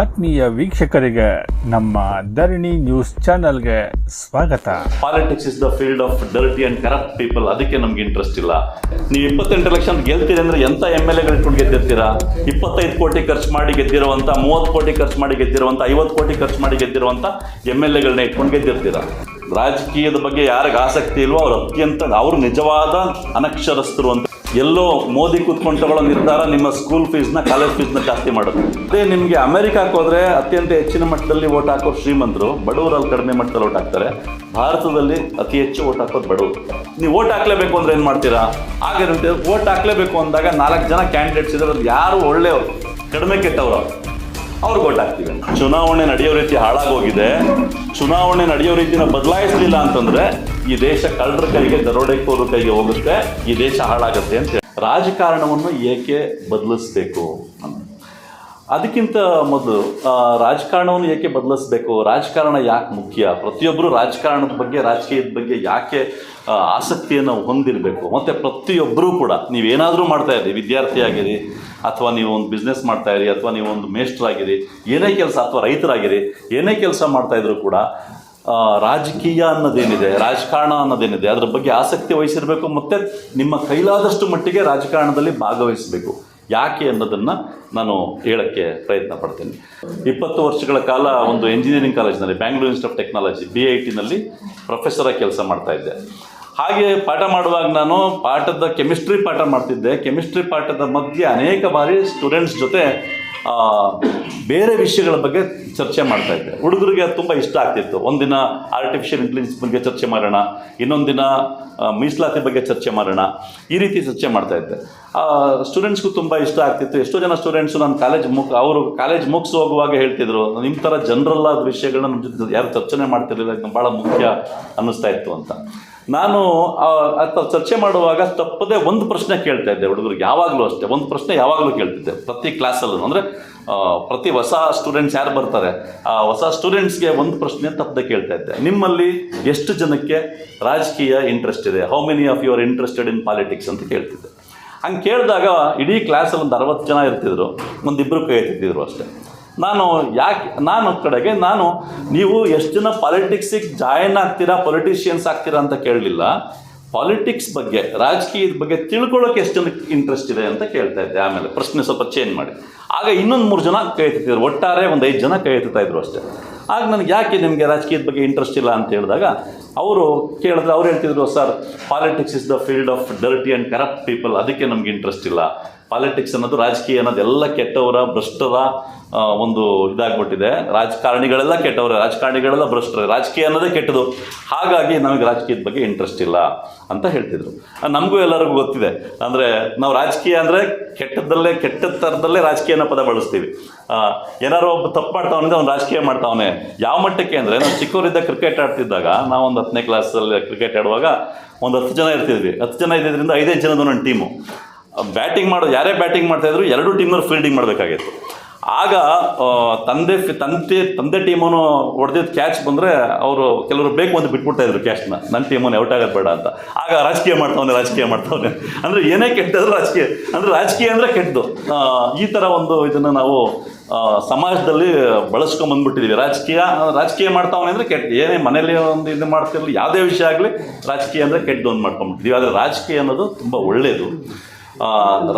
ಆತ್ಮೀಯ ವೀಕ್ಷಕರಿಗೆ ನಮ್ಮ ಧರಣಿ ನ್ಯೂಸ್ ಚಾನೆಲ್ಗೆ ಸ್ವಾಗತ. Politics is the field of dirty and corrupt people ಅದಕ್ಕೆ ನಮ್ಗೆ ಇಂಟ್ರೆಸ್ಟ್ ಇಲ್ಲ. ನೀವು ಇಪ್ಪತ್ತೆಂಟು ಲಕ್ಷ ಗೆಲ್ತೀರಿ ಅಂದ್ರೆ ಎಂತ ಎಂ ಎಲ್ ಎಗಳು ಗೆದ್ದಿರ್ತೀರಾ? ಇಪ್ಪತ್ತೈದು ಕೋಟಿ ಖರ್ಚು ಮಾಡಿ ಗೆದ್ದಿರುವಂತ, ಮೂವತ್ತು ಕೋಟಿ ಖರ್ಚು ಮಾಡಿ ಗೆದ್ದಿರುವಂತ, ಐವತ್ತು ಕೋಟಿ ಖರ್ಚು ಮಾಡಿ ಗೆದ್ದಿರುವಂತ ಎಂ ಎಲ್ ಎಗಳನ್ನ ಇಟ್ಕೊಂಡು ಗೆದ್ದಿರ್ತೀರಾ? ರಾಜಕೀಯದ ಬಗ್ಗೆ ಯಾರಿಗೆ ಆಸಕ್ತಿ ಇಲ್ವೋ, ಅವ್ರು ಅತ್ಯಂತ, ಅವರು ನಿಜವಾದ ಅನಕ್ಷರಸ್ಥರು ಅಂತ ಎಲ್ಲೋ ಮೋದಿ ಕೂತ್ಕೊಂಡು ತಗೊಳ್ಳೋ ನಿರ್ಧಾರ ನಿಮ್ಮ ಸ್ಕೂಲ್ ಫೀಸ್ನ ಕಾಲೇಜ್ ಫೀಸ್ನ ಜಾಸ್ತಿ ಮಾಡೋದು. ಅದೇ ನಿಮಗೆ ಅಮೆರಿಕಕ್ಕೆ ಹೋದರೆ ಅತ್ಯಂತ ಹೆಚ್ಚಿನ ಮಟ್ಟದಲ್ಲಿ ಓಟ್ ಹಾಕೋ ಶ್ರೀಮಂತರು, ಬಡವರಲ್ಲಿ ಕಡಿಮೆ ಮಟ್ಟದಲ್ಲಿ ಓಟ್ ಹಾಕ್ತಾರೆ. ಭಾರತದಲ್ಲಿ ಅತಿ ಹೆಚ್ಚು ಓಟ್ ಹಾಕೋದು ಬಡವರು. ನೀವು ಓಟ್ ಹಾಕ್ಲೇಬೇಕು ಅಂದರೆ ಏನು ಮಾಡ್ತೀರಾ? ಹಾಗೆ ಓಟ್ ಹಾಕ್ಲೇಬೇಕು ಅಂದಾಗ ನಾಲ್ಕು ಜನ ಕ್ಯಾಂಡಿಡೇಟ್ಸ್ ಇದ್ದಾರೆ ಯಾರು ಒಳ್ಳೆಯವರು? ಕಡಿಮೆ ಕೆಟ್ಟವರು. ಅವ್ರಿಗೆ ಓಟ್ ಹಾಕ್ತೀವಿ. ಚುನಾವಣೆ ನಡೆಯೋ ರೀತಿ ಹಾಳಾಗೋಗಿದೆ. ಚುನಾವಣೆ ನಡೆಯೋ ರೀತಿನ ಬದಲಾಯಿಸಲಿಲ್ಲ ಅಂತಂದ್ರೆ ಈ ದೇಶ ಕಳ್ಳರ ಕೈಗೆ, ದರೋಡೆಕೋರ ಕೈಗೆ ಹೋಗುತ್ತೆ, ಈ ದೇಶ ಹಾಳಾಗುತ್ತೆ ಅಂತ. ರಾಜಕಾರಣವನ್ನು ಏಕೆ ಬದಲಿಸ್ಬೇಕು ಅದಕ್ಕಿಂತ ಮೊದಲು ರಾಜಕಾರಣವನ್ನು ಏಕೆ ಬದಲಿಸ್ಬೇಕು? ರಾಜಕಾರಣ ಯಾಕೆ ಮುಖ್ಯ? ಪ್ರತಿಯೊಬ್ಬರು ರಾಜಕಾರಣದ ಬಗ್ಗೆ, ರಾಜಕೀಯದ ಬಗ್ಗೆ ಯಾಕೆ ಆಸಕ್ತಿಯನ್ನು ಹೊಂದಿರಬೇಕು? ಮತ್ತು ಪ್ರತಿಯೊಬ್ಬರೂ ಕೂಡ, ನೀವೇನಾದರೂ ಮಾಡ್ತಾ ವಿದ್ಯಾರ್ಥಿಯಾಗಿರಿ ವಿದ್ಯಾರ್ಥಿ ಆಗಿರಿ, ಅಥವಾ ನೀವು ಒಂದು ಬಿಸ್ನೆಸ್ ಮಾಡ್ತಾ ಇರಿ, ಅಥವಾ ನೀವು ಒಂದು ಮೇಸ್ಟ್ರಾಗಿರಿ ಏನೇ ಕೆಲಸ, ಅಥವಾ ರೈತರಾಗಿರಿ, ಏನೇ ಕೆಲಸ ಮಾಡ್ತಾಯಿದ್ರು ಕೂಡ ರಾಜಕೀಯ ಅನ್ನೋದೇನಿದೆ, ರಾಜಕಾರಣ ಅನ್ನೋದೇನಿದೆ, ಅದರ ಬಗ್ಗೆ ಆಸಕ್ತಿ ವಹಿಸಿರಬೇಕು ಮತ್ತು ನಿಮ್ಮ ಕೈಲಾದಷ್ಟು ಮಟ್ಟಿಗೆ ರಾಜಕಾರಣದಲ್ಲಿ ಭಾಗವಹಿಸಬೇಕು. ಯಾಕೆ ಅನ್ನೋದನ್ನು ನಾನು ಹೇಳೋಕ್ಕೆ ಪ್ರಯತ್ನ ಪಡ್ತೇನೆ. ಇಪ್ಪತ್ತು ವರ್ಷಗಳ ಕಾಲ ಒಂದು ಇಂಜಿನಿಯರಿಂಗ್ ಕಾಲೇಜ್ನಲ್ಲಿ Bangalore institute of technology B I ಟಿನಲ್ಲಿ ಪ್ರೊಫೆಸರಾಗಿ ಕೆಲಸ ಮಾಡ್ತಾ ಇದ್ದೆ. ಹಾಗೆ ಪಾಠ ಮಾಡುವಾಗ ನಾನು ಪಾಠದ ಕೆಮಿಸ್ಟ್ರಿ ಪಾಠ ಮಾಡ್ತಿದ್ದೆ. ಕೆಮಿಸ್ಟ್ರಿ ಪಾಠದ ಮಧ್ಯೆ ಅನೇಕ ಬಾರಿ ಸ್ಟೂಡೆಂಟ್ಸ್ ಜೊತೆ ಬೇರೆ ವಿಷಯಗಳ ಬಗ್ಗೆ ಚರ್ಚೆ ಮಾಡ್ತಾ ಇದ್ದೆ. ಹುಡುಗರಿಗೆ ಅದು ತುಂಬ ಇಷ್ಟ ಆಗ್ತಿತ್ತು. ಒಂದಿನ ಆರ್ಟಿಫಿಷಿಯಲ್ ಇಂಟೆಲಿಜೆನ್ಸ್ ಬಗ್ಗೆ ಚರ್ಚೆ ಮಾಡೋಣ ಇನ್ನೊಂದು ದಿನ ಆ, ಮೀಸಲಾತಿ ಬಗ್ಗೆ ಚರ್ಚೆ ಮಾಡೋಣ ಈ ರೀತಿ ಚರ್ಚೆ ಮಾಡ್ತಾ ಇದ್ದೆ. ಸ್ಟೂಡೆಂಟ್ಸ್ಗೂ ತುಂಬ ಇಷ್ಟ ಆಗ್ತಿತ್ತು. ಎಷ್ಟೋ ಜನ ಸ್ಟೂಡೆಂಟ್ಸು ನಾನು ಕಾಲೇಜ್ ಮುಗ್, ಅವರು ಕಾಲೇಜ್ ಮುಗಿಸಿ ಹೋಗುವಾಗ ಹೇಳ್ತಿದ್ರು ನಿಮ್ಮ ಥರ ಜನರಲ್ ಆದ ವಿಷಯಗಳನ್ನ ನಮ್ಮ ಜೊತೆ ಯಾರು ಚರ್ಚನೆ ಮಾಡ್ತಿರಲಿಲ್ಲ ಭಾಳ ಮುಖ್ಯ ಅನ್ನಿಸ್ತಾ ಇತ್ತು ಅಂತ. ನಾನು ಚರ್ಚೆ ಮಾಡುವಾಗ ತಪ್ಪದೆ ಒಂದು ಪ್ರಶ್ನೆ ಕೇಳ್ತಾ ಇದ್ದೆ. ಹುಡುಗರಿಗೆ ಯಾವಾಗಲೂ ಅಷ್ಟೇ, ಒಂದು ಪ್ರಶ್ನೆ ಯಾವಾಗಲೂ ಕೇಳ್ತಿದ್ದೆ. ಪ್ರತಿ ಕ್ಲಾಸಲ್ಲೂ ಅಂದರೆ ಪ್ರತಿ ಹೊಸ ಸ್ಟೂಡೆಂಟ್ಸ್ ಯಾರು ಬರ್ತಾರೆ, ಆ ಹೊಸ ಸ್ಟೂಡೆಂಟ್ಸ್ಗೆ ಒಂದು ಪ್ರಶ್ನೆ ತಪ್ಪದೆ ಕೇಳ್ತಾ ಇದ್ದೆ. ನಿಮ್ಮಲ್ಲಿ ಎಷ್ಟು ಜನಕ್ಕೆ ರಾಜಕೀಯ ಇಂಟ್ರೆಸ್ಟ್ ಇದೆ? How many of your interested in politics ಅಂತ ಕೇಳ್ತಿದ್ದೆ. ಹಂಗೆ ಕೇಳಿದಾಗ ಇಡೀ ಕ್ಲಾಸಲ್ಲಿ ಒಂದು ಅರವತ್ತು ಜನ ಇರ್ತಿದ್ರು. ಒಂದಿಬ್ಬರು ಕೈ ಎತ್ತಿದ್ರು ಅಷ್ಟೇ. ನಾನು ಯಾಕೆ, ನಾನು ಕಡೆಗೆ ನಾನು, ನೀವು ಎಷ್ಟು ಜನ ಪಾಲಿಟಿಕ್ಸಿಗೆ ಜಾಯಿನ್ ಆಗ್ತೀರಾ ಪೊಲಿಟಿಷಿಯನ್ಸ್ ಆಗ್ತೀರಾ ಅಂತ ಕೇಳಲಿಲ್ಲ. ಪಾಲಿಟಿಕ್ಸ್ ಬಗ್ಗೆ, ರಾಜಕೀಯದ ಬಗ್ಗೆ ತಿಳ್ಕೊಳ್ಳೋಕೆ ಎಷ್ಟು ಜನಕ್ಕೆ ಇಂಟ್ರೆಸ್ಟ್ ಇದೆ ಅಂತ ಕೇಳ್ತಾ ಇದ್ದೆ. ಆಮೇಲೆ ಪ್ರಶ್ನೆ ಸ್ವಲ್ಪ ಚೇಂಜ್ ಮಾಡಿ. ಆಗ ಇನ್ನೊಂದು ಮೂರು ಜನ ಕೈ ಎತ್ತಿದ್ರು. ಒಟ್ಟಾರೆ ಒಂದು ಐದು ಜನ ಕೈ ಎತ್ತುತ್ತಾ ಇದ್ರು ಅಷ್ಟೇ. ಆಗ ನನಗೆ ಯಾಕೆ ನಿಮಗೆ ರಾಜಕೀಯದ ಬಗ್ಗೆ ಇಂಟ್ರೆಸ್ಟ್ ಇಲ್ಲ ಅಂತ ಹೇಳಿದಾಗ, ಅವರು ಕೇಳಿದ್ರೆ ಅವ್ರು ಹೇಳ್ತಿದ್ರು, sir politics is the field of dirty and corrupt people ಅದಕ್ಕೆ ನಮ್ಗೆ ಇಂಟ್ರೆಸ್ಟ್ ಇಲ್ಲ. ಪಾಲಿಟಿಕ್ಸ್ ಅನ್ನೋದು ರಾಜಕೀಯ ಅನ್ನೋದು ಎಲ್ಲ ಕೆಟ್ಟವರ, ಭ್ರಷ್ಟರ ಒಂದು ಇದಾಗ್ಬಿಟ್ಟಿದೆ. ರಾಜಕಾರಣಿಗಳೆಲ್ಲ ಕೆಟ್ಟವರ, ರಾಜಕಾರಣಿಗಳೆಲ್ಲ ಭ್ರಷ್ಟರ. ರಾಜಕೀಯ ಅನ್ನೋದೇ ಕೆಟ್ಟದು. ಹಾಗಾಗಿ ನಮಗೆ ರಾಜಕೀಯದ ಬಗ್ಗೆ ಇಂಟ್ರೆಸ್ಟ್ ಇಲ್ಲ ಅಂತ ಹೇಳ್ತಿದ್ರು. ನಮಗೂ ಎಲ್ಲರಿಗೂ ಗೊತ್ತಿದೆ. ಅಂದರೆ ನಾವು ರಾಜಕೀಯ ಅಂದರೆ ಕೆಟ್ಟದ್ದಲ್ಲೇ, ಕೆಟ್ಟ ಥರದಲ್ಲೇ ರಾಜಕೀಯ ಅನ್ನೋ ಪದ ಬಳಸ್ತೀವಿ. ಏನಾರೋ ಒಬ್ಬ ತಪ್ಪು ಮಾಡ್ತಾವನಿಂದ ಅವ್ನು ರಾಜಕೀಯ ಮಾಡ್ತಾವನೆ. ಯಾವ ಮಟ್ಟಕ್ಕೆ ಅಂದರೆ, ನಾವು ಚಿಕ್ಕವರಿದ್ದ ಕ್ರಿಕೆಟ್ ಆಡ್ತಿದ್ದಾಗ, ನಾವು ಒಂದು ಹತ್ತನೇ ಕ್ಲಾಸಲ್ಲಿ ಕ್ರಿಕೆಟ್ ಆಡುವಾಗ ಒಂದು ಹತ್ತು ಜನ ಇರ್ತಿದ್ವಿ. ಹತ್ತು ಜನ ಇದ್ದಿದ್ದರಿಂದ ಐದೈದು ಜನದ ನನ್ನ ಟೀಮು ಬ್ಯಾಟಿಂಗ್ ಮಾಡೋ ಯಾರೇ ಬ್ಯಾಟಿಂಗ್ ಮಾಡ್ತಾ ಮಾಡ್ತಾಯಿದ್ರು ಎರಡು ಟೀಮ್ನವ್ರು ಫೀಲ್ಡಿಂಗ್ ಮಾಡಬೇಕಾಗಿತ್ತು. ಆಗ ತಂದೆ ತಂದೆ ತಂದೆ ಟೀಮನ್ನು ಹೊಡೆದಿದ್ದು ಕ್ಯಾಚ್ ಬಂದರೆ ಅವರು ಕೆಲವರು ಬೇಕು ಅಂತ ಬಿಟ್ಬಿಡ್ತಾ ಇದ್ರು ಕ್ಯಾಚ್ನ ನನ್ನ ಟೀಮನ್ನು ಔಟ್ ಆಗೋದು ಬೇಡ ಅಂತ. ಆಗ ರಾಜಕೀಯ ಮಾಡ್ತಾವನೆ ರಾಜಕೀಯ ಮಾಡ್ತಾವನೆ. ಅಂದರೆ ಏನೇ ಕೆಟ್ಟದ್ರು ರಾಜಕೀಯ, ಅಂದರೆ ರಾಜಕೀಯ ಅಂದರೆ ಕೆಟ್ಟದು ಈ ಥರ ಒಂದು ಇದನ್ನು ನಾವು ಸಮಾಜದಲ್ಲಿ ಬಳಸ್ಕೊಂಬಂದ್ಬಿಟ್ಟಿದ್ದೀವಿ ರಾಜಕೀಯ ರಾಜಕೀಯ ಮಾಡ್ತಾವನೆ ಅಂದರೆ ಕೆಟ್ಟ, ಏನೇ ಮನೇಲಿ ಒಂದು ಇದು ಮಾಡ್ತಿರಲಿ, ಯಾವುದೇ ವಿಷಯ ಆಗಲಿ ರಾಜಕೀಯ ಅಂದರೆ ಕೆಟ್ಟದು ಒಂದು ಮಾಡ್ಕೊಂಡ್ಬಿಟ್ಟಿದ್ದೀವಿ ಆದರೆ ರಾಜಕೀಯ ಅನ್ನೋದು ತುಂಬ ಒಳ್ಳೆಯದು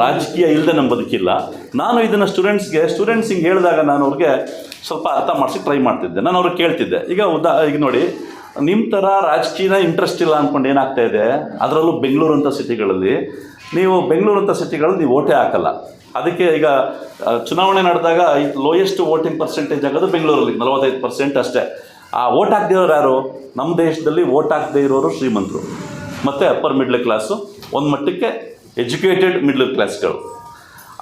ರಾಜಕೀಯ ಇಲ್ಲದೆ ನಮ್ಮ ಬದುಕಿಲ್ಲ. ನಾನು ಇದನ್ನು ಸ್ಟೂಡೆಂಟ್ಸ್ಗೆ ಸ್ಟೂಡೆಂಟ್ಸ್ ಹಿಂಗೆ ಹೇಳಿದಾಗ ನಾನು ಅವ್ರಿಗೆ ಸ್ವಲ್ಪ ಅರ್ಥ ಮಾಡಿಸಿ ಟ್ರೈ ಮಾಡ್ತಿದ್ದೆ. ನಾನು ಅವ್ರಿಗೆ ಕೇಳ್ತಿದ್ದೆ. ಈಗ ಉದಾ, ಈಗ ನೋಡಿ ನಿಮ್ಮ ಥರ ರಾಜಕೀಯನ ಇಂಟ್ರೆಸ್ಟ್ ಇಲ್ಲ ಅಂದ್ಕೊಂಡು ಏನಾಗ್ತಾ ಇದೆ? ಅದರಲ್ಲೂ ಬೆಂಗಳೂರು ಅಂತ ಸಿಟಿಗಳಲ್ಲಿ ನೀವು ಬೆಂಗಳೂರು ಅಂತ ಸಿಟಿಗಳಲ್ಲಿ ನೀವು ಓಟೇ ಹಾಕಲ್ಲ. ಅದಕ್ಕೆ ಈಗ ಚುನಾವಣೆ ನಡೆದಾಗ ಲೋಯೆಸ್ಟ್ ವೋಟಿಂಗ್ ಪರ್ಸೆಂಟೇಜ್ ಆಗೋದು ಬೆಂಗಳೂರಲ್ಲಿ, ನಲವತ್ತೈದು ಪರ್ಸೆಂಟ್ ಅಷ್ಟೇ. ಆ ಓಟ್ ಹಾಕ್ದಿರೋರು ಯಾರು? ನಮ್ಮ ದೇಶದಲ್ಲಿ ಓಟ್ ಹಾಕದೇ ಇರೋರು ಶ್ರೀಮಂತರು. ಮತ್ತು ಅಪ್ಪರ್ ಮಿಡ್ಲ್ ಕ್ಲಾಸು ಒಂದು ಮಟ್ಟಕ್ಕೆ ಎಜುಕೇಟೆಡ್ ಮಿಡ್ಲ್ ಕ್ಲಾಸ್ಗಳು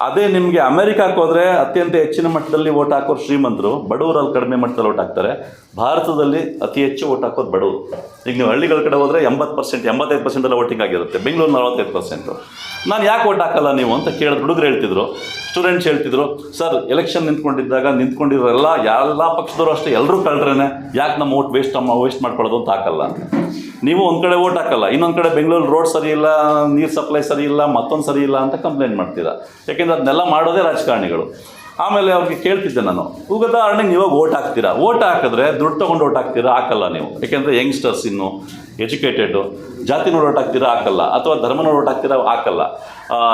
ಅದೇ ನಿಮಗೆ ಅಮೆರಿಕಕ್ಕೆ ಹೋದರೆ ಅತ್ಯಂತ ಹೆಚ್ಚಿನ ಮಟ್ಟದಲ್ಲಿ ಓಟ್ ಹಾಕೋರು ಶ್ರೀಮಂತರು. ಬಡವರಲ್ಲಿ ಕಡಿಮೆ ಮಟ್ಟದಲ್ಲಿ ಓಟ್ ಹಾಕ್ತಾರೆ. ಭಾರತದಲ್ಲಿ ಅತಿ ಹೆಚ್ಚು ಓಟ್ ಹಾಕೋದು ಬಡವರು. ಈಗ ನೀವು ಹಳ್ಳಿಗಳ ಕಡೆ ಹೋದರೆ ಎಂಬತ್ತು ಪರ್ಸೆಂಟ್ ಎಂಬತ್ತೈದು ಪರ್ಸೆಂಟ್ ಎಲ್ಲ ವೋಟಿಂಗ್ ಆಗಿರುತ್ತೆ. ಬೆಂಗಳೂರು ನಲವತ್ತೈದು ಪರ್ಸೆಂಟು ನಾನು ಯಾಕೆ ಓಟ್ ಹಾಕಲ್ಲ ನೀವು ಅಂತ ಕೇಳಿದ್ರು ಹುಡುಗರು ಹೇಳ್ತಿದ್ರು. ಸ್ಟೂಡೆಂಟ್ಸ್ ಹೇಳ್ತಿದ್ರು, ಸರ್, ಎಲೆಕ್ಷನ್ ನಿಂತ್ಕೊಂಡಿದ್ದಾಗ ನಿಂತ್ಕೊಂಡಿರೋರೆಲ್ಲ ಎಲ್ಲ ಪಕ್ಷದವರು ಅಷ್ಟೇ ಎಲ್ಲರೂ ಕಳ್ರೇನೆ ಯಾಕೆ ನಮ್ಮ ಓಟ್ ವೇಸ್ಟ್ ವೇಸ್ಟ್ ಮಾಡ್ಕೊಳ್ಳೋದು ಅಂತ ಹಾಕಲ್ಲ. ನೀವು ಒಂದು ಕಡೆ ಓಟ್ ಹಾಕಲ್ಲ, ಇನ್ನೊಂದು ಕಡೆ ಬೆಂಗಳೂರು ರೋಡ್ ಸರಿ ಇಲ್ಲ, ನೀರು ಸಪ್ಲೈ ಸರಿ ಇಲ್ಲ, ಮತ್ತೊಂದು ಸರಿ ಇಲ್ಲ ಅಂತ ಕಂಪ್ಲೇಂಟ್ ಮಾಡ್ತೀರಾ. ಯಾಕೆಂದ್ರೆ ಅದನ್ನೆಲ್ಲ ಮಾಡೋದೇ ರಾಜಕಾರಣಿಗಳು. ಆಮೇಲೆ ಅವ್ರಿಗೆ ಕೇಳ್ತಿದ್ದೆ ನಾನು ಉದಾಹರಣೆ ಇವಾಗ ಓಟ್ ಹಾಕ್ತೀರಾ? ಓಟ್ ಹಾಕಿದ್ರೆ ದುಡ್ಡು ತೊಗೊಂಡು ಓಟ್ ಹಾಕ್ತೀರಾ? ಹಾಕಲ್ಲ ನೀವು. ಯಾಕೆಂದರೆ ಯಂಗ್ಸ್ಟರ್ಸ್ ಇನ್ನು ಎಜುಕೇಟೆಡು ಜಾತಿ ನೋಡಿ ಓಟ್ ಹಾಕ್ತೀರಾ? ಹಾಕಲ್ಲ. ಅಥವಾ ಧರ್ಮ ನೋಡಿ ಓಟ್ ಹಾಕ್ತೀರಾ? ಹಾಕಲ್ಲ.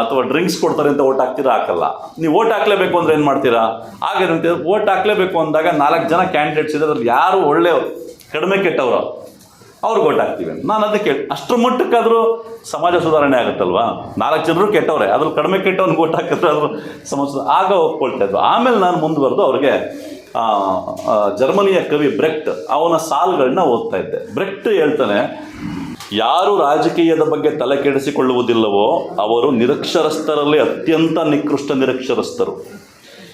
ಅಥವಾ ಡ್ರಿಂಕ್ಸ್ ಕೊಡ್ತಾರೆ ಅಂತ ಓಟ್ ಹಾಕ್ತೀರಾ? ಹಾಕಲ್ಲ. ನೀವು ಓಟ್ ಹಾಕ್ಲೇಬೇಕು ಅಂದರೆ ಏನು ಮಾಡ್ತೀರಾ? ಹಾಗೆ ಓಟ್ ಹಾಕ್ಲೇಬೇಕು ಅಂದಾಗ ನಾಲ್ಕು ಜನ ಕ್ಯಾಂಡಿಡೇಟ್ಸ್ ಇದ್ದಾರೆ ಅದ್ರಲ್ಲಿ ಯಾರು ಒಳ್ಳೆಯವರು ಕಡಿಮೆ ಕೆಟ್ಟವರು ಅವ್ರಿಗೆ ಗೊಟ್ಟಾಗ್ತೀವಿ ನಾನು ಅದಕ್ಕೆ ಅಷ್ಟರ ಮಟ್ಟಕ್ಕಾದರೂ ಸಮಾಜ ಸುಧಾರಣೆ ಆಗುತ್ತಲ್ವಾ? ನಾಲ್ಕು ಜನರು ಕೆಟ್ಟವ್ರೆ. ಅದ್ರಲ್ಲಿ ಕಡಿಮೆ ಕೆಟ್ಟವ್ನಿಗೆ ಓಟ್ ಹಾಕಿದ್ರೆ ಅದ್ರ ಸಮಾಜ ಆಗ ಒಪ್ಕೊಳ್ತಾ ಇದ್ವು. ಆಮೇಲೆ ನಾನು ಮುಂದುವರೆದು ಅವ್ರಿಗೆ ಜರ್ಮನಿಯ ಕವಿ ಬ್ರೆಕ್ಟ್ ಅವನ ಸಾಲುಗಳನ್ನ ಓದ್ತಾ ಇದ್ದೆ. ಬ್ರೆಕ್ಟ್ ಹೇಳ್ತಾನೆ, ಯಾರು ರಾಜಕೀಯದ ಬಗ್ಗೆ ತಲೆ ಕೆಡಿಸಿಕೊಳ್ಳುವುದಿಲ್ಲವೋ, ಅವರು ನಿರಕ್ಷರಸ್ಥರಲ್ಲಿ ಅತ್ಯಂತ ನಿಕೃಷ್ಟ ನಿರಕ್ಷರಸ್ಥರು.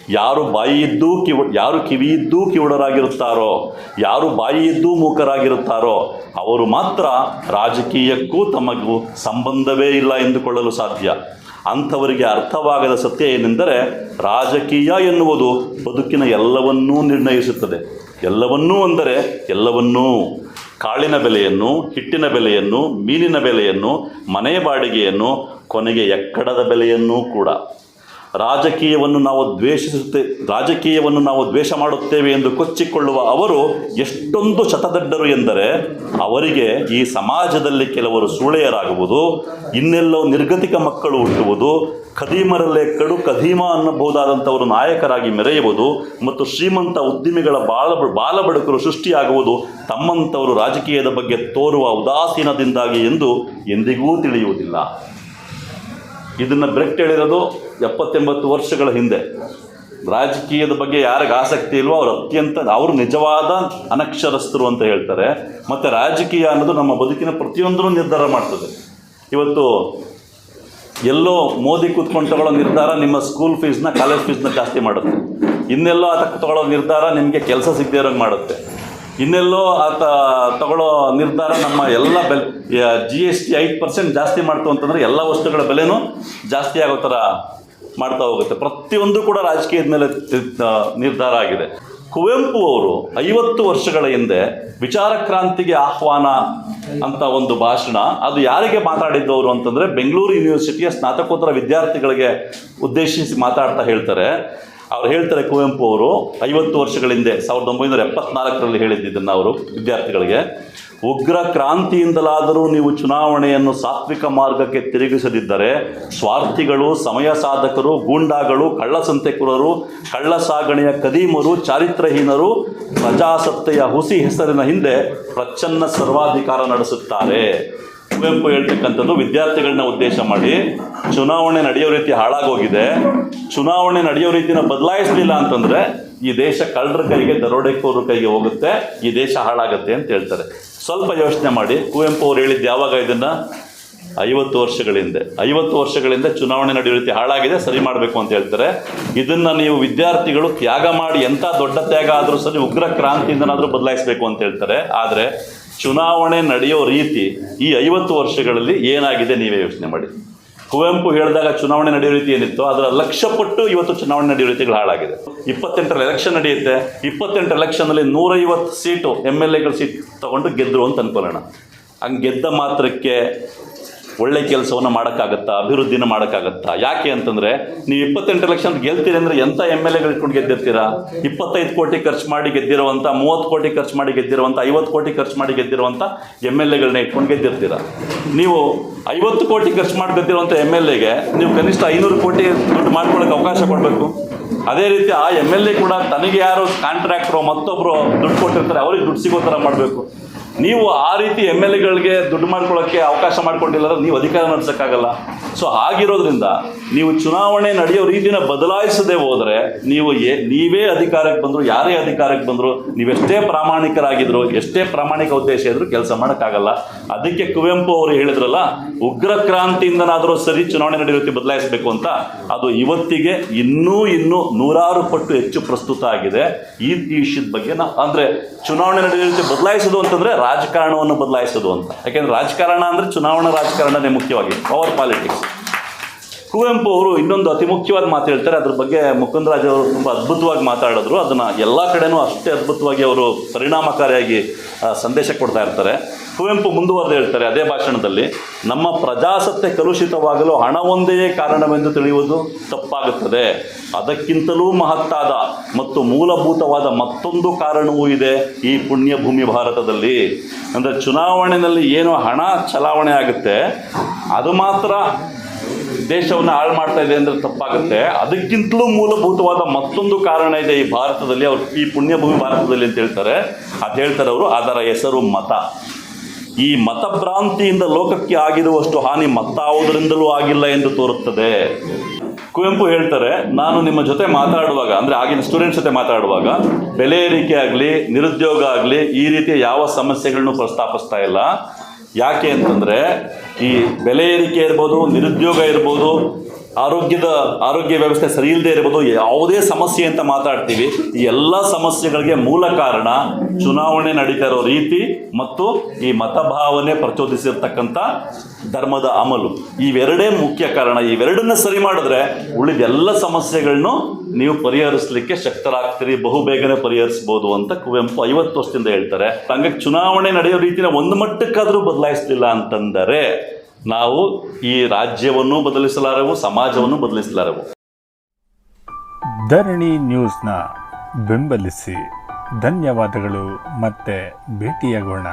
ಯಾರು ಬಾಯಿಯಿದ್ದೂ ಕಿವು, ಯಾರು ಕಿವಿಯಿದ್ದೂ ಕಿವುಡರಾಗಿರುತ್ತಾರೋ, ಯಾರು ಬಾಯಿಯಿದ್ದೂ ಮೂಕರಾಗಿರುತ್ತಾರೋ, ಅವರು ಮಾತ್ರ ರಾಜಕೀಯಕ್ಕೂ ತಮಗೂ ಸಂಬಂಧವೇ ಇಲ್ಲ ಎಂದುಕೊಳ್ಳಲು ಸಾಧ್ಯ. ಅಂಥವರಿಗೆ ಅರ್ಥವಾಗದ ಸತ್ಯ ಏನೆಂದರೆ, ರಾಜಕೀಯ ಎನ್ನುವುದು ಬದುಕಿನ ಎಲ್ಲವನ್ನೂ ನಿರ್ಣಯಿಸುತ್ತದೆ. ಎಲ್ಲವನ್ನೂ ಅಂದರೆ ಎಲ್ಲವನ್ನೂ. ಕಾಳಿನ ಬೆಲೆಯನ್ನು, ಹಿಟ್ಟಿನ ಬೆಲೆಯನ್ನು, ಮೀನಿನ ಬೆಲೆಯನ್ನು, ಮನೆಯ ಬಾಡಿಗೆಯನ್ನು, ಕೊನೆಗೆ ಎಕ್ಕಡದ ಬೆಲೆಯನ್ನೂ ಕೂಡ. ರಾಜಕೀಯವನ್ನು ನಾವು ದ್ವೇಷಿಸುತ್ತೆ, ರಾಜಕೀಯವನ್ನು ನಾವು ದ್ವೇಷ ಮಾಡುತ್ತೇವೆ ಎಂದು ಕೊಚ್ಚಿಕೊಳ್ಳುವ ಅವರು ಎಷ್ಟೊಂದು ಶತದಡ್ಡರು ಎಂದರೆ ಅವರಿಗೆ ಈ ಸಮಾಜದಲ್ಲಿ ಕೆಲವರು ಸೂಳೆಯರಾಗುವುದು ಇನ್ನೆಲ್ಲೋ ನಿರ್ಗತಿಕ ಮಕ್ಕಳು ಹುಟ್ಟುವುದು, ಖದೀಮರಲ್ಲೇ ಕಡು ಖದೀಮ ಅನ್ನಬಹುದಾದಂಥವರು ನಾಯಕರಾಗಿ ಮೆರೆಯುವುದು ಮತ್ತು ಶ್ರೀಮಂತ ಉದ್ದಿಮೆಗಳ ಬಾಲ, ಬಾಲಬಡುಕರು ಸೃಷ್ಟಿಯಾಗುವುದು ತಮ್ಮಂಥವರು ರಾಜಕೀಯದ ಬಗ್ಗೆ ತೋರುವ ಉದಾಸೀನದಿಂದಾಗಿ ಎಂದು ಎಂದಿಗೂ ತಿಳಿಯುವುದಿಲ್ಲ. ಇದನ್ನು ಬ್ರೆಕ್ಟ್ ಹೇಳಿರೋದು ಎಪ್ಪತ್ತೆಂಬತ್ತು ವರ್ಷಗಳ ಹಿಂದೆ ರಾಜಕೀಯದ ಬಗ್ಗೆ ಯಾರಿಗೆ ಆಸಕ್ತಿ ಇಲ್ವೋ ಅವ್ರು ಅತ್ಯಂತ, ಅವರು ನಿಜವಾದ ಅನಕ್ಷರಸ್ಥರು ಅಂತ ಹೇಳ್ತಾರೆ. ಮತ್ತು ರಾಜಕೀಯ ಅನ್ನೋದು ನಮ್ಮ ಬದುಕಿನ ಪ್ರತಿಯೊಂದನ್ನು ನಿರ್ಧಾರ ಮಾಡ್ತದೆ. ಇವತ್ತು ಎಲ್ಲೋ ಮೋದಿ ಕೂತ್ಕೊಂಡು ತಗೊಳ್ಳೋ ನಿರ್ಧಾರ ನಿಮ್ಮ ಸ್ಕೂಲ್ ಫೀಸ್ನ ಕಾಲೇಜ್ ಫೀಸ್ನ ಜಾಸ್ತಿ ಮಾಡುತ್ತೆ. ಇನ್ನೆಲ್ಲೋ ಆತ ತಗೊಳ್ಳೋ ನಿರ್ಧಾರ ನಿಮಗೆ ಕೆಲಸ ಸಿಗದೇ ಇರೋಂಗೆ ಮಾಡುತ್ತೆ. ಇನ್ನೆಲ್ಲೋ ಆತ ತಗೊಳ್ಳೋ ನಿರ್ಧಾರ ನಮ್ಮ ಎಲ್ಲ ಬೆಲ್ ಜಿ ಎಸ್ ಟಿ ಐದು ಪರ್ಸೆಂಟ್ ಜಾಸ್ತಿ ಮಾಡ್ತು ಅಂತಂದರೆ ಎಲ್ಲ ವಸ್ತುಗಳ ಬೆಲೆನೂ ಜಾಸ್ತಿ ಆಗೋ ಥರ ಮಾಡ್ತಾ ಹೋಗುತ್ತೆ. ಪ್ರತಿಯೊಂದು ಕೂಡ ರಾಜಕೀಯದ ಮೇಲೆ ನಿರ್ಧಾರ ಆಗಿದೆ. ಕುವೆಂಪು ಅವರು ಐವತ್ತು ವರ್ಷಗಳ ಹಿಂದೆ ವಿಚಾರ ಕ್ರಾಂತಿಗೆ ಆಹ್ವಾನ ಅಂತ ಒಂದು ಭಾಷಣ, ಅದು ಯಾರಿಗೆ ಮಾತಾಡಿದ್ದವರು ಅಂತಂದರೆ ಬೆಂಗಳೂರು ಯೂನಿವರ್ಸಿಟಿಯ ಸ್ನಾತಕೋತ್ತರ ವಿದ್ಯಾರ್ಥಿಗಳಿಗೆ ಉದ್ದೇಶಿಸಿ ಮಾತಾಡ್ತಾ ಹೇಳ್ತಾರೆ. ಅವ್ರು ಹೇಳ್ತಾರೆ ಕುವೆಂಪು ಅವರು ಐವತ್ತು ವರ್ಷಗಳ ಹಿಂದೆ, ಸಾವಿರದ ಒಂಬೈನೂರ ಎಪ್ಪತ್ನಾಲ್ಕರಲ್ಲಿ ಹೇಳಿದ್ದಿದ್ದನ್ನು ಅವರು ವಿದ್ಯಾರ್ಥಿಗಳಿಗೆ. ಉಗ್ರ ಕ್ರಾಂತಿಯಿಂದಲಾದರೂ ನೀವು ಚುನಾವಣೆಯನ್ನು ಸಾತ್ವಿಕ ಮಾರ್ಗಕ್ಕೆ ತಿರುಗಿಸದಿದ್ದರೆ ಸ್ವಾರ್ಥಿಗಳು, ಸಮಯ ಸಾಧಕರು, ಗೂಂಡಾಗಳು, ಕಳ್ಳಸಂತೆಕುರರು ಕಳ್ಳ ಸಾಗಣೆಯ ಕದೀಮರು ಚಾರಿತ್ರಹೀನರು, ಪ್ರಜಾಸತ್ತೆಯ ಹುಸಿ ಹೆಸರಿನ ಹಿಂದೆ ಪ್ರಚ್ಛನ್ನ ಸರ್ವಾಧಿಕಾರ ನಡೆಸುತ್ತಾರೆ. ಕುವೆಂಪು ಹೇಳ್ತಕ್ಕಂಥದ್ದು ವಿದ್ಯಾರ್ಥಿಗಳನ್ನ ಉದ್ದೇಶ ಮಾಡಿ, ಚುನಾವಣೆ ನಡೆಯೋ ರೀತಿ ಹಾಳಾಗೋಗಿದೆ, ಚುನಾವಣೆ ನಡೆಯೋ ರೀತಿನ ಬದಲಾಯಿಸಲಿಲ್ಲ ಅಂತಂದ್ರೆ ಈ ದೇಶ ಕಳ್ಳರ ಕೈಗೆ ದರೋಡೆಕೋರ ಕೈಗೆ ಹೋಗುತ್ತೆ, ಈ ದೇಶ ಹಾಳಾಗುತ್ತೆ ಅಂತ ಹೇಳ್ತಾರೆ. ಸ್ವಲ್ಪ ಯೋಚನೆ ಮಾಡಿ. ಕುವೆಂಪು ಅವ್ರು ಹೇಳಿದ್ದು ಯಾವಾಗ ಇದನ್ನ? ಐವತ್ತು ವರ್ಷಗಳ ಹಿಂದೆ ಐವತ್ತು ವರ್ಷಗಳಿಂದ ಚುನಾವಣೆ ನಡೆಯೋ ರೀತಿ ಹಾಳಾಗಿದೆ, ಸರಿ ಮಾಡಬೇಕು ಅಂತ ಹೇಳ್ತಾರೆ. ಇದನ್ನ ನೀವು ವಿದ್ಯಾರ್ಥಿಗಳು ತ್ಯಾಗ ಮಾಡಿ ಎಂಥ ದೊಡ್ಡ ತ್ಯಾಗ ಆದರೂ ಸರಿ ಉಗ್ರ ಕ್ರಾಂತಿಯಿಂದನಾದರೂ ಬದಲಾಯಿಸಬೇಕು ಅಂತ ಹೇಳ್ತಾರೆ. ಆದರೆ, ಚುನಾವಣೆ ನಡೆಯೋ ರೀತಿ ಈ ಐವತ್ತು ವರ್ಷಗಳಲ್ಲಿ ಏನಾಗಿದೆ ನೀವೇ ಯೋಚನೆ ಮಾಡಿ. ಕುವೆಂಪು ಹೇಳಿದಾಗ ಚುನಾವಣೆ ನಡೆಯುವ ರೀತಿ ಏನಿತ್ತು, ಅದರ ಲಕ್ಷ ಪಟ್ಟು ಇವತ್ತು ಚುನಾವಣೆ ನಡೆಯುವ ರೀತಿಗಳು ಹಾಳಾಗಿದೆ. ಇಪ್ಪತ್ತೆಂಟರ ಎಲೆಕ್ಷನ್ ನಡೆಯುತ್ತೆ, ಇಪ್ಪತ್ತೆಂಟರ ಎಲೆಕ್ಷನಲ್ಲಿ ನೂರೈವತ್ತು ಸೀಟು ಎಂ ಎಲ್ ಎಗಳ ಸೀಟ್ ತಗೊಂಡು ಗೆದ್ದರು ಅಂತ ಅನ್ಕೊಳ್ಳೋಣ. ಹಂಗೆ ಗೆದ್ದ ಮಾತ್ರಕ್ಕೆ ಒಳ್ಳೆ ಕೆಲಸವನ್ನು ಮಾಡೋಕ್ಕಾಗತ್ತಾ, ಅಭಿವೃದ್ಧಿನ ಮಾಡೋಕ್ಕಾಗತ್ತಾ? ಯಾಕೆ ಅಂತಂದರೆ, ನೀವು ಇಪ್ಪತ್ತೆಂಟು ಎಲೆಕ್ಷನ್ ಗೆಲ್ತೀರಿ ಅಂದರೆ ಎಂಥ ಎಂ ಎಲ್ ಎಗಳು ಇಟ್ಕೊಂಡು ಗೆದ್ದಿರ್ತೀರಾ? ಇಪ್ಪತ್ತೈದು ಕೋಟಿ ಖರ್ಚು ಮಾಡಿ ಗೆದ್ದಿರುವಂಥ ಮೂವತ್ತು ಕೋಟಿ ಖರ್ಚು ಮಾಡಿ ಗೆದ್ದಿರುವಂಥ ಐವತ್ತು ಕೋಟಿ ಖರ್ಚು ಮಾಡಿ ಗೆದ್ದಿರುವಂಥ ಎಂ ಎಲ್ ಎಗಳನ್ನ ಇಟ್ಕೊಂಡು ಗೆದ್ದಿರ್ತೀರಾ? ನೀವು ಐವತ್ತು ಕೋಟಿ ಖರ್ಚು ಗೆದ್ದಿರುವಂಥ ಎಂ ಎಲ್ ಎಗೆ ನೀವು ಕನಿಷ್ಠ ಐನೂರು ಕೋಟಿ ದುಡ್ಡು ಮಾಡ್ಕೊಳ್ಳೋಕೆ ಅವಕಾಶ ಕೊಡಬೇಕು. ಅದೇ ರೀತಿ ಆ ಎಂ ಎಲ್ ಎ ಕೂಡ ತನಗೆ ಯಾರು ಕಾಂಟ್ರಾಕ್ಟ್ರು ಮತ್ತೊಬ್ಬರು ದುಡ್ಡು ಕೊಟ್ಟಿರ್ತಾರೆ, ಅವ್ರಿಗೆ ದುಡ್ಡು ಸಿಗೋ ಥರ ಮಾಡಬೇಕು. ನೀವು ಆ ರೀತಿ ಎಂ ಎಲ್ ಎಗಳಿಗೆ ದುಡ್ಡು ಮಾಡ್ಕೊಳ್ಳೋಕ್ಕೆ ಅವಕಾಶ ಮಾಡಿಕೊಂಡಿಲ್ಲ ಅಂದ್ರೆ ನೀವು ಅಧಿಕಾರ ನಡೆಸೋಕ್ಕಾಗಲ್ಲ. ಸೊ ಹಾಗಿರೋದ್ರಿಂದ ನೀವು ಚುನಾವಣೆ ನಡೆಯೋ ರೀತಿನ ಬದಲಾಯಿಸದೆ ಹೋದರೆ ನೀವು ಏ ನೀವೇ ಅಧಿಕಾರಕ್ಕೆ ಬಂದರು, ಯಾರೇ ಅಧಿಕಾರಕ್ಕೆ ಬಂದರು, ನೀವೆಷ್ಟೇ ಪ್ರಾಮಾಣಿಕರಾಗಿದ್ದರು ಎಷ್ಟೇ ಪ್ರಾಮಾಣಿಕ ಉದ್ದೇಶ ಇದ್ರೂ ಕೆಲಸ ಮಾಡೋಕ್ಕಾಗಲ್ಲ. ಅದಕ್ಕೆ ಕುವೆಂಪು ಅವರು ಹೇಳಿದ್ರಲ್ಲ, ಉಗ್ರ ಕ್ರಾಂತಿಯಿಂದನಾದರೂ ಸರಿ ಚುನಾವಣೆ ನಡೆಯೋ ರೀತಿ ಬದಲಾಯಿಸಬೇಕು ಅಂತ. ಅದು ಇವತ್ತಿಗೆ ಇನ್ನೂ ಇನ್ನೂ ನೂರಾರು ಪಟ್ಟು ಹೆಚ್ಚು ಪ್ರಸ್ತುತ ಆಗಿದೆ. ಈ ವಿಷಯದ ಬಗ್ಗೆ ನಾವು ಅಂದರೆ ಚುನಾವಣೆ ನಡೆಯೋ ರೀತಿ ಬದಲಾಯಿಸೋದು ಅಂತಂದರೆ ರಾಜಕಾರಣವನ್ನು ಬದಲಾಯಿಸೋದು ಅಂತ. ಯಾಕೆಂದ್ರೆ ರಾಜಕಾರಣ ಅಂದರೆ ಚುನಾವಣಾ ರಾಜಕಾರಣನೇ ಮುಖ್ಯವಾಗಿ ಪವರ್ ಪಾಲಿಟಿಕ್ಸ್ ಕುವೆಂಪು ಅವರು ಇನ್ನೊಂದು ಅತಿ ಮುಖ್ಯವಾದ ಮಾತು ಹೇಳ್ತಾರೆ. ಅದ್ರ ಬಗ್ಗೆ ಮುಕುಂದರಾಜ್ ಅವರು ತುಂಬ ಅದ್ಭುತವಾಗಿ ಮಾತಾಡಿದ್ರು. ಅದನ್ನು ಎಲ್ಲ ಕಡೆನೂ ಅಷ್ಟೇ ಅದ್ಭುತವಾಗಿ ಅವರು ಪರಿಣಾಮಕಾರಿಯಾಗಿ ಸಂದೇಶ ಕೊಡ್ತಾ ಇರ್ತಾರೆ. ಕುವೆಂಪು ಮುಂದುವರೆದು ಹೇಳ್ತಾರೆ ಅದೇ ಭಾಷಣದಲ್ಲಿ, ನಮ್ಮ ಪ್ರಜಾಸತ್ತೆ ಕಲುಷಿತವಾಗಲು ಹಣವೊಂದೇ ಕಾರಣವೆಂದು ತಿಳಿಯುವುದು ತಪ್ಪಾಗುತ್ತದೆ. ಅದಕ್ಕಿಂತಲೂ ಮಹತ್ತಾದ ಮತ್ತು ಮೂಲಭೂತವಾದ ಮತ್ತೊಂದು ಕಾರಣವೂ ಇದೆ ಈ ಪುಣ್ಯ ಭೂಮಿ ಭಾರತದಲ್ಲಿ. ಅಂದರೆ ಚುನಾವಣೆಯಲ್ಲಿ ಏನು ಹಣ ಚಲಾವಣೆ ಆಗುತ್ತೆ, ಅದು ಮಾತ್ರ ದೇಶವನ್ನು ಹಾಳು ಮಾಡ್ತಾ ಇದೆ ಅಂದರೆ ತಪ್ಪಾಗುತ್ತೆ. ಅದಕ್ಕಿಂತಲೂ ಮೂಲಭೂತವಾದ ಮತ್ತೊಂದು ಕಾರಣ ಇದೆ ಈ ಭಾರತದಲ್ಲಿ. ಅವರು ಈ ಪುಣ್ಯಭೂಮಿ ಭಾರತದಲ್ಲಿ ಅಂತ ಹೇಳ್ತಾರೆ. ಅದು ಹೇಳ್ತಾರೆ ಅವರು, ಅದರ ಹೆಸರು ಮತ. ಈ ಮತಭ್ರಾಂತಿಯಿಂದ ಲೋಕಕ್ಕೆ ಆಗಿರುವಷ್ಟು ಹಾನಿ ಮತ್ತಾವುದರಿಂದಲೂ ಆಗಿಲ್ಲ ಎಂದು ತೋರುತ್ತದೆ. ಕುವೆಂಪು ಹೇಳ್ತಾರೆ, ನಾನು ನಿಮ್ಮ ಜೊತೆ ಮಾತಾಡುವಾಗ, ಅಂದರೆ ಆಗಿನ ಸ್ಟೂಡೆಂಟ್ಸ್ ಜೊತೆ ಮಾತಾಡುವಾಗ, ಬೆಲೆ ಏರಿಕೆ ಆಗಲಿ, ನಿರುದ್ಯೋಗ ಆಗಲಿ, ಈ ರೀತಿಯ ಯಾವ ಸಮಸ್ಯೆಗಳನ್ನು ಪ್ರಸ್ತಾಪಿಸ್ತಾ ಇಲ್ಲ. ಯಾಕೆ ಅಂತಂದರೆ ಈ ಬೆಲೆ ಏರಿಕೆ ಇರ್ಬೋದು ನಿರುದ್ಯೋಗ ಇರ್ಬೋದು ಆರೋಗ್ಯದ, ಆರೋಗ್ಯ ವ್ಯವಸ್ಥೆ ಸರಿ ಇಲ್ಲದೆ ಇರಬಹುದು ಯಾವುದೇ ಸಮಸ್ಯೆ ಅಂತ ಮಾತಾಡ್ತೀವಿ. ಈ ಎಲ್ಲ ಸಮಸ್ಯೆಗಳಿಗೆ ಮೂಲ ಕಾರಣ ಚುನಾವಣೆ ನಡೀತಾ ಇರೋ ರೀತಿ ಮತ್ತು ಈ ಮತಭಾವನೆ ಪ್ರಚೋದಿಸಿರ್ತಕ್ಕಂಥ ಧರ್ಮದ ಅಮಲು. ಇವೆರಡೇ ಮುಖ್ಯ ಕಾರಣ. ಇವೆರಡನ್ನ ಸರಿ ಮಾಡಿದ್ರೆ ಉಳಿದ ಎಲ್ಲ ಸಮಸ್ಯೆಗಳನ್ನು ನೀವು ಪರಿಹರಿಸಲಿಕ್ಕೆ ಶಕ್ತರಾಗ್ತೀರಿ. ಬಹುಬೇಗನೆ ಪರಿಹರಿಸ್ಬೋದು ಅಂತ ಕುವೆಂಪು ಐವತ್ತು ವರ್ಷದಿಂದ ಹೇಳ್ತಾರೆ. ಹಂಗಾಗಿ ಚುನಾವಣೆ ನಡೆಯೋ ರೀತಿನ ಒಂದು ಮಟ್ಟಕ್ಕಾದರೂ ಬದಲಾಯಿಸಲಿಲ್ಲ ಅಂತಂದರೆ ನಾವು ಈ ರಾಜ್ಯವನ್ನು ಬದಲಿಸಲಾರೆವು ಸಮಾಜವನ್ನು ಬದಲಿಸಲಾರೆವು. ಧರಣಿ ನ್ಯೂಸ್ನ ಬೆಂಬಲಿಸಿ. ಧನ್ಯವಾದಗಳು ಮತ್ತೆ ಭೇಟಿಯಾಗೋಣ.